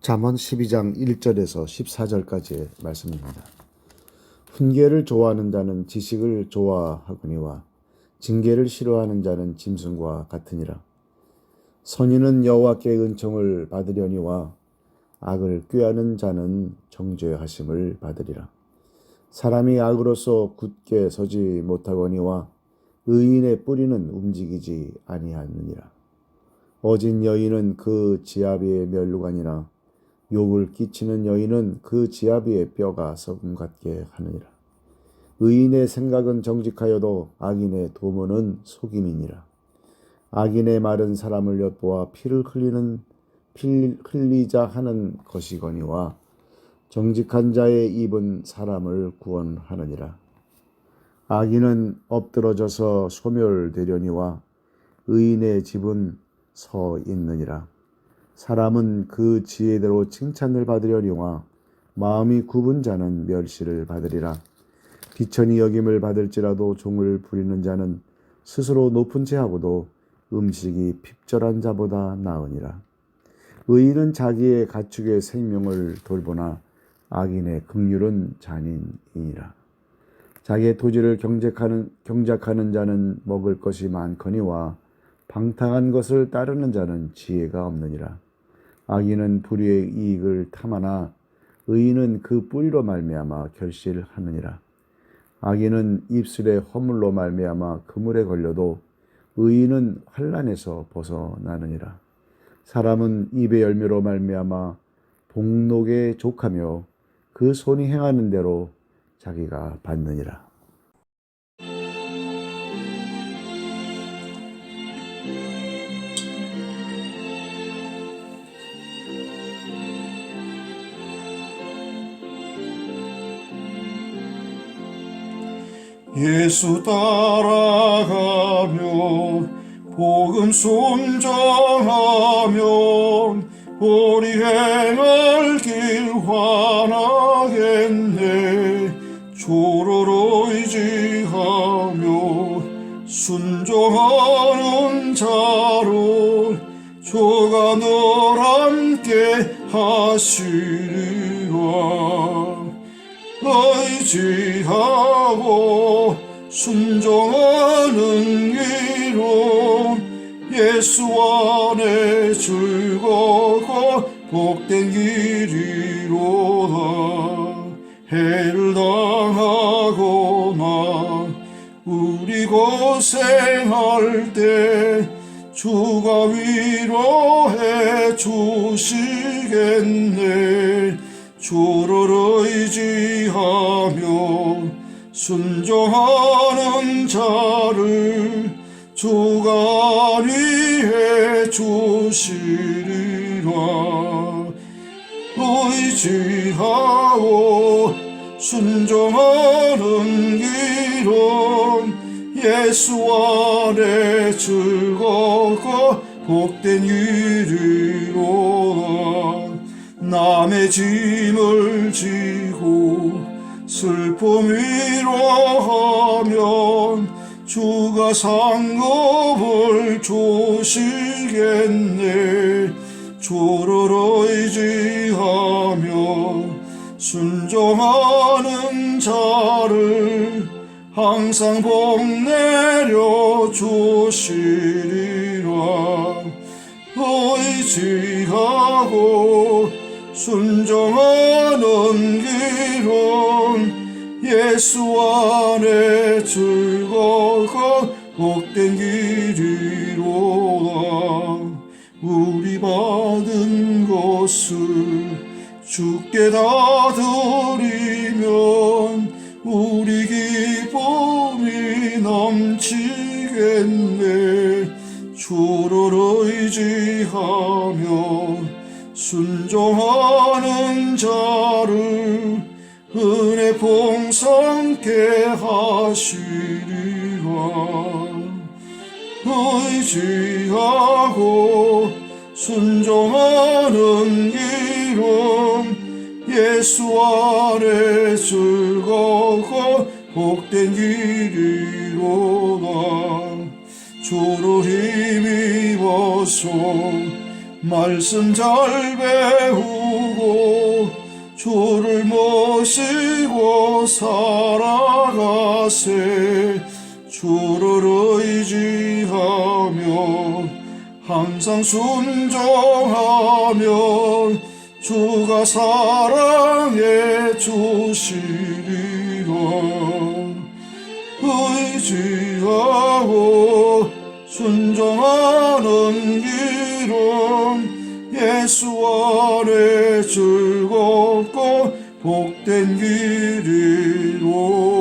잠언 12장 1절에서 14절까지의 말씀입니다. 훈계를 좋아하는 자는 지식을 좋아하거니와 징계를 싫어하는 자는 짐승과 같으니라. 선인은 여호와께 은총을 받으려니와 악을 꾀하는 자는 정죄하심을 받으리라. 사람이 악으로서 굳게 서지 못하거니와 의인의 뿌리는 움직이지 아니하느니라. 어진 여인은 그 지아비의 멸루간이나 욕을 끼치는 여인은 그 지아비의 뼈가 썩음 같게 하느니라. 의인의 생각은 정직하여도 악인의 도모는 속임이니라. 악인의 말은 사람을 엿보아 피를 흘리는 필 흘리자 하는 것이거니와 정직한 자의 입은 사람을 구원하느니라. 악인은 엎드러져서 소멸되려니와 의인의 집은 서 있느니라. 사람은 그 지혜대로 칭찬을 받으려니와 마음이 굽은 자는 멸시를 받으리라. 비천이 여김을 받을지라도 종을 부리는 자는 스스로 높은 채하고도 음식이 핍절한 자보다 나으니라. 의인은 자기의 가축의 생명을 돌보나 악인의 긍휼은 잔인이니라. 자기의 토지를 경작하는, 경작하는 자는 먹을 것이 많거니와 방탕한 것을 따르는 자는 지혜가 없느니라. 악인은 불의의 이익을 탐하나 의인은 그 뿌리로 말미암아 결실하느니라. 악인은 입술의 허물로 말미암아 그물에 걸려도 의인은 환란에서 벗어나느니라. 사람은 입의 열매로 말미암아 복록에 족하며 그 손이 행하는 대로 자기가 받느니라. 예수 따라가며 복음 순종하면 우리 행할 길 환하겠네. 주를 의지하며 순종하는 자로 주가 늘 함께 하시리라 의지하고 순종하는 길로 예수 안에 즐거고 복된 길이로다. 해를 당하거나 우리 고생할 때 주가 위로해 주시겠네 주를 의지하며 순종하는 자를 주가 위해 주시리라. 의지하고 순종하는 길은 예수 안에 즐겁고 복된 일이로다 남의 짐을 지고 슬픔 위로하면 주가 상급을 주시겠네. 주를 의지하며 순종하는 자를 항상 복 내려 주시리라. 의지하고 순종하는 길은 예수 안에 즐거고 복된 길이로다. 우리 받은 것을 주께 다 드리면 우리 기쁨이 넘치겠네. 주를 의지하며 순종하는 자를 은혜 풍성케 하시리라. 의지하고 순종하는 길은 예수 안에 즐거고 복된 길이로다. 주를 힘입어서 말씀 잘 배우고 주를 모시고 살아가세. 주를 의지하며 항상 순종하며 주가 사랑해 주시리라. 의지하고 순종하는 길은 수원을 즐겁고 복된 길이로